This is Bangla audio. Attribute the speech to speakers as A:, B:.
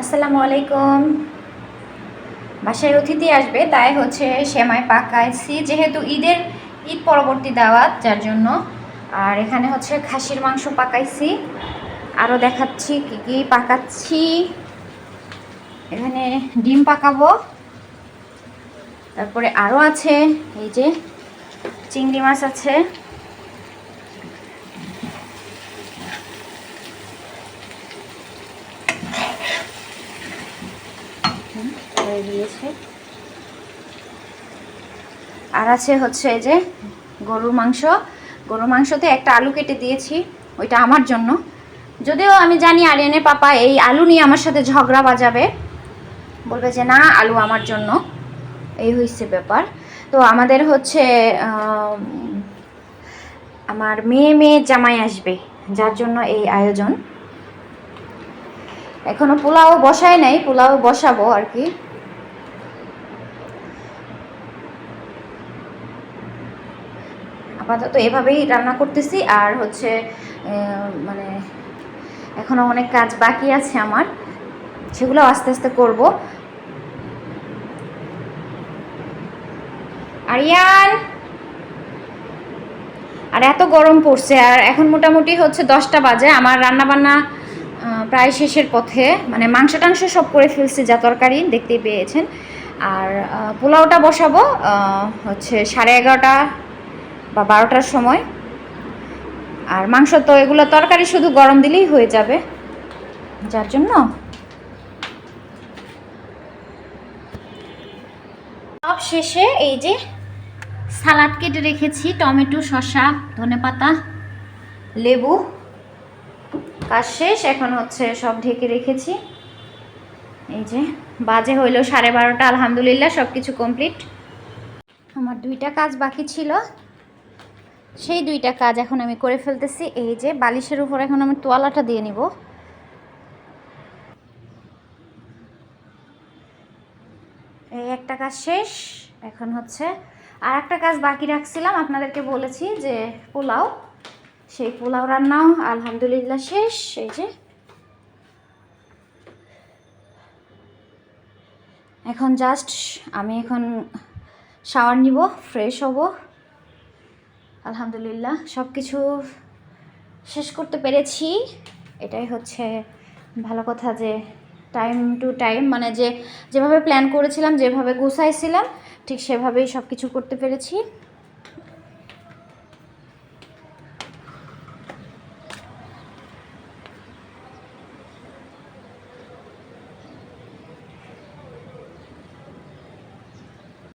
A: আসসালামু আলাইকুম। বাসায় অতিথি আসবে, তাই হচ্ছে সেমাই পাকাইছি যেহেতু ঈদের ঈদ পরবর্তী দাওয়াত, যার জন্য। আর এখানে হচ্ছে খাসির মাংস পাকাইছি। আরও দেখাচ্ছি কি কি পাকাচ্ছি। এখানে ডিম পাকাবো। তারপরে আরও আছে, এই যে চিংড়ি মাছ আছে। আর আছে হচ্ছে এই যে গরুর মাংস। গরুর মাংসতে একটা আলু কেটে দিয়েছি, ওইটা আমার জন্য। যদিও আমি জানি আরিয়ানের পাপা এই আলু নিয়ে আমার সাথে ঝগড়া বাজাবে। বলবে যে, না, আলু আমার জন্য। এই হয়েছে ব্যাপার। তো আমাদের হচ্ছে আমার মেয়ে মেয়ে জামাই আসবে, যার জন্য এই আয়োজন। এখনও পোলাও বসাই নাই, পোলাও বসাবো আর কি। আপাতত এভাবেই রান্না করতেছি আর হচ্ছে মানে এখনও অনেক কাজ বাকি আছে আমার, সেগুলো আস্তে আস্তে করব। আরিয়ান! আর এত গরম পড়ছে, আর এখন মোটামুটি হচ্ছে দশটা বাজে, আমার রান্না বান্না প্রায় শেষের পথে মানে মাংস টাংস সব করে ফেলছি যা তরকারি, দেখতেই পেয়েছেন। আর পোলাওটা বসাবো হচ্ছে সাড়ে এগারোটা বা বারোটার সময়। আর মাংস তো এগুলো তরকারি শুধু গরম দিলেই হয়ে যাবে, যার জন্য। সব শেষে এই যে সালাদ কেটে রেখেছি, টমেটো, শসা, ধনেপাতা, লেবু। কাজ শেষ, এখন হচ্ছে সব ঢেকে রেখেছি। এই যে, বাজে হইল সাড়ে বারোটা, আলহামদুলিল্লাহ সব কিছু কমপ্লিট। আমার দুইটা কাজ বাকি ছিল। সেই দুইটা কাজ এখন আমি করে ফেলতেছি। এই যে, বালিশের উপর এখন আমি তোয়ালাটা দিয়ে নিব। এই একটা কাজ শেষ, এখন হচ্ছে আর একটা কাজ বাকি রাখছিলাম। আপনাদেরকে বলেছি যে, পোলাও। সেই পোলাও রান্নাও আলহামদুলিল্লাহ শেষ, এই যে। এখন জাস্ট আমি এখন শাওয়ার নিব ফ্রেশ হব। আলহামদুলিল্লাহ সব কিছু শেষ করতে পেরেছি। এটাই হচ্ছে ভালো কথা যে টাইম টু টাইম মানে যে, যেভাবে প্ল্যান করেছিলাম, যেভাবে গুছাইছিলাম, ঠিক সেভাবেই সব কিছু করতে পেরেছি।